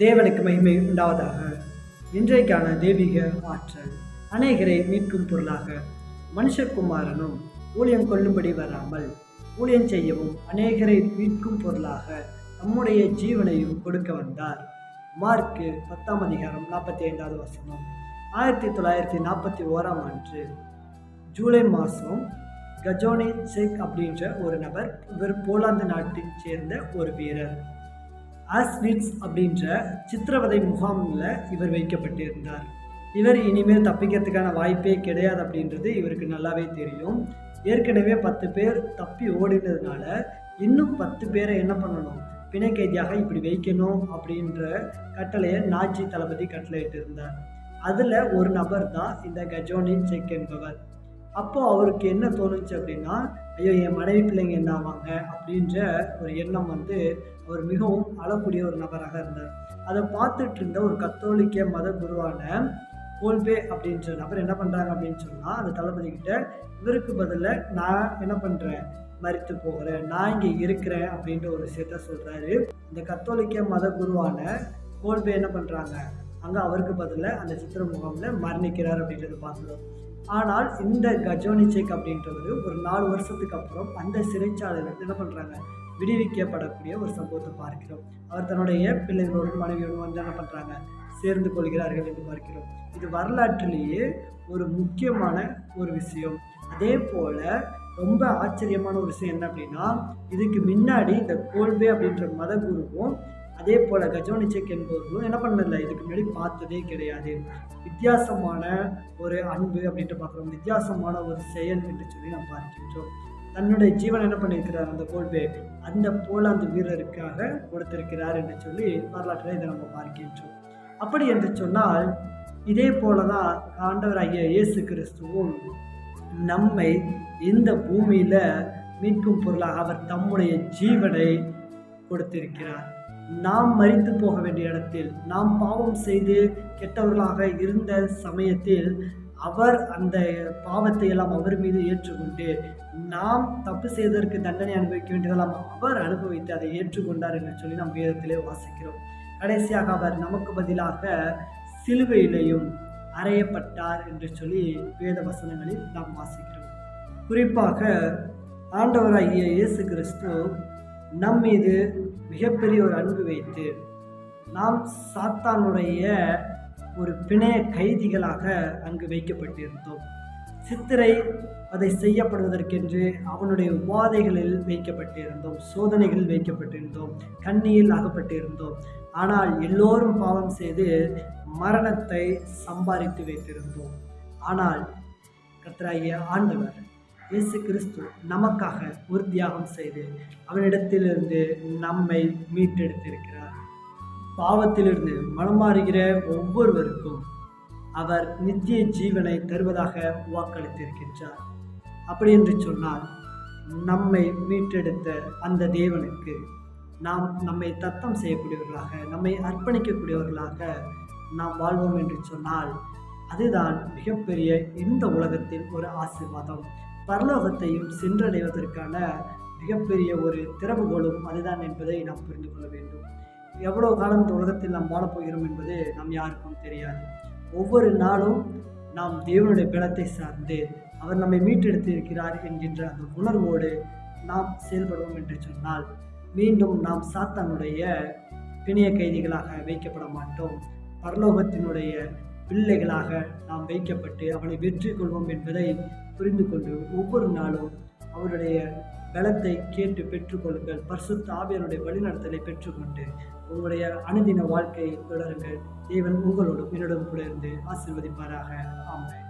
தேவனுக்கு மகிமை உண்டாவதாக. இன்றைக்கான தெய்வீக ஆற்றல் அநேகரை மீட்கும் பொருளாக மனுஷகுமாரனும் ஊழியம் கொள்ளும்படி வராமல் ஊழியம் செய்யவும் அநேகரை மீட்கும் பொருளாக நம்முடைய ஜீவனையும் கொடுக்க வந்தார். மார்க்கு பத்தாம் அதிகாரம் நாற்பத்தி ஐந்தாவது வசனம். ஆயிரத்தி தொள்ளாயிரத்தி நாற்பத்தி ஓராம் ஆண்டு ஜூலை மாதம் கஜோனி செக் அப்படின்ற ஒரு நபர் இவர் போலாந்து நாட்டைச் சேர்ந்த ஒரு வீரர். ஆஸ்விட்ஸ் அப்படின்ற சித்திரவதை முகாமில் இவர் வைக்கப்பட்டிருந்தார். இவர் இனிமேல் தப்பிக்கிறதுக்கான வாய்ப்பே கிடையாது அப்படின்றது இவருக்கு நல்லாவே தெரியும். ஏற்கனவே பத்து பேர் தப்பி ஓடினதுனால இன்னும் பத்து பேரை என்ன பண்ணணும்? பிணை கைதியாக இப்படி வைக்கணும் அப்படின்ற கட்டளையை நாச்சி தளபதி கட்டளையிட்டு இருந்தார் அதில் ஒரு நபர் தான் இந்த கஜோனின் செக் என்பவர். அப்போ அவருக்கு என்ன தோணுச்சு அப்படின்னா ஐயோ என் மனைவி பிள்ளைங்க என்ன ஆவாங்க? அப்படின்ற ஒரு எண்ணம் வந்து அவர் மிகவும் அழக்கூடிய ஒரு நபராக இருந்தார். அதை பார்த்துட்டு இருந்த ஒரு கத்தோலிக்க மத குருவான கோல்பே அப்படின்ற நபர் என்ன பண்ணுறாங்க அப்படின்னு சொன்னால் அந்த தளபதி கிட்ட இவருக்கு பதிலாக நான் என்ன பண்ணுறேன் மறித்து போகிறேன். நான் இங்கே இருக்கிறேன் அப்படின்ற ஒரு விஷயத்த சொல்கிறாரு இந்த கத்தோலிக்க மத குருவான கோல்பே என்ன பண்ணுறாங்க அங்கே அவருக்கு பதிலாக அந்த சித்திர முகாமில் மரணிக்கிறார் அப்படின்றத பார்க்குறோம் ஆனால் இந்த கஜோனிச்சேக் அப்படின்றவர் ஒரு நாலு வருஷத்துக்கு அப்புறம் அந்த சிறைச்சாலையில் என்ன பண்ணுறாங்க விடுவிக்கப்படக்கூடிய ஒரு சம்பவத்தை பார்க்கிறோம். அவர் தன்னுடைய பிள்ளைகளோடு மனைவியோடு வந்து என்ன பண்ணுறாங்க சேர்ந்து கொள்கிறார்கள் என்று பார்க்கிறோம். இது வரலாற்றிலேயே ஒரு முக்கியமான ஒரு விஷயம். அதே போல் ரொம்ப ஆச்சரியமான ஒரு விஷயம் என்ன அப்படின்னா இதுக்கு முன்னாடி இந்த கோல்பே அப்படின்ற மத குருவும் அதே போல் கஜோனிச்செக் என்பவர்களும் என்ன பண்ணதில்லை இதுக்கு முன்னாடி பார்த்ததே கிடையாது. வித்தியாசமான ஒரு அன்பு அப்படின்ட்டு பார்க்குறோம். வித்தியாசமான ஒரு செயல் என்று சொல்லி நாம் பார்க்கின்றோம். தன்னுடைய ஜீவன் என்ன பண்ணியிருக்கிறார்? அந்த கோல்பே அந்த போலாந்து வீரருக்காக கொடுத்திருக்கிறார் என்று சொல்லி வரலாற்றில் இதை நம்ம பார்க்கின்றோம். அப்படி என்று சொன்னால் இதே போல தான் ஆண்டவர் ஐயா இயேசு கிறிஸ்துவும் நம்மை இந்த பூமியில் மீட்கும் பொருளாக அவர் தம்முடைய ஜீவனை கொடுத்திருக்கிறார். நாம் மறித்து போக வேண்டிய இடத்தில் நாம் பாவம் செய்து கெட்டவர்களாக இருந்த சமயத்தில் அவர் அந்த பாவத்தை எல்லாம் அவர் மீது ஏற்றுக்கொண்டு நாம் தப்பு செய்ததற்கு தண்டனை அனுபவிக்க வேண்டியதெல்லாம் அவர் அனுபவித்து அதை ஏற்றுக்கொண்டார் என்று சொல்லி நாம் வேதத்திலே வாசிக்கிறோம். கடைசியாக அவர் நமக்கு பதிலாக சிலுவையிலையும் அறையப்பட்டார் என்று சொல்லி வேத வசனங்களில் நாம் வாசிக்கிறோம். குறிப்பாக ஆண்டவராகிய இயேசு கிறிஸ்து நம் மீது மிகப்பெரிய ஒரு அன்பு வைத்து நாம் சாத்தானுடைய ஒரு பிணைய கைதிகளாக அங்கு வைக்கப்பட்டிருந்தோம். சித்திரை அதை செய்யப்படுவதற்கென்று அவனுடைய உபாதைகளில் வைக்கப்பட்டிருந்தோம். சோதனைகளில் வைக்கப்பட்டிருந்தோம். கண்ணியில் அகப்பட்டிருந்தோம். ஆனால் எல்லோரும் பாவம் செய்து மரணத்தை சம்பாதித்து வைத்திருந்தோம். ஆனால் கத்ராய ஆண்டவர் இயேசு கிறிஸ்து நமக்காக ஒரு தியாகம் செய்து அவனிடத்திலிருந்து நம்மை மீட்டெடுத்திருக்கிறார். பாவத்திலிருந்து மனமாறுகிற ஒவ்வொருவருக்கும் அவர் நித்திய ஜீவனை தருவதாக வாக்களித்திருக்கின்றார். அப்படி என்று சொன்னால் நம்மை மீட்டெடுத்த அந்த தேவனுக்கு நாம் நம்மை தத்தம் செய்யக்கூடியவர்களாக நம்மை அர்ப்பணிக்கக்கூடியவர்களாக நாம் வாழ்வோம் என்று சொன்னால் அதுதான் மிகப்பெரிய இந்த உலகத்தில் ஒரு ஆசீர்வாதம். பரலோகத்தையும் சென்றடைவதற்கான மிகப்பெரிய ஒரு திறவுகோலும் அதுதான் என்பதை நாம் புரிந்து கொள்ள வேண்டும். எவ்வளோ காலம் இந்த உலகத்தில் நாம் வாழப்போகிறோம் என்பது நாம் யாருக்கும் தெரியாது. ஒவ்வொரு நாளும் நாம் தேவனுடைய பலத்தை சார்ந்து அவர் நம்மை மீட்டெடுத்திருக்கிறார் என்கின்ற அந்த உணர்வோடு நாம் செயல்படுவோம் என்று சொன்னால் மீண்டும் நாம் சாத்தானுடைய பிணைய கைதிகளாக வைக்கப்பட மாட்டோம். பரலோகத்தினுடைய பிள்ளைகளாக நாம் வைக்கப்பட்டு அவனை வெற்றி கொள்வோம் என்பதை புரிந்து கொண்டு ஒவ்வொரு நாளும் அவருடைய பலத்தை கேட்டு பெற்றுக்கொள்ளுங்கள் பரிசுத்த ஆவியனுடைய வழிநடத்தலை பெற்றுக்கொண்டு உங்களுடைய அணுதின வாழ்க்கையை தொடருங்கள் தேவன் உங்களோடும் என்னோடும் கூட இருந்து ஆசிர்வதிப்பாராக. ஆமாம்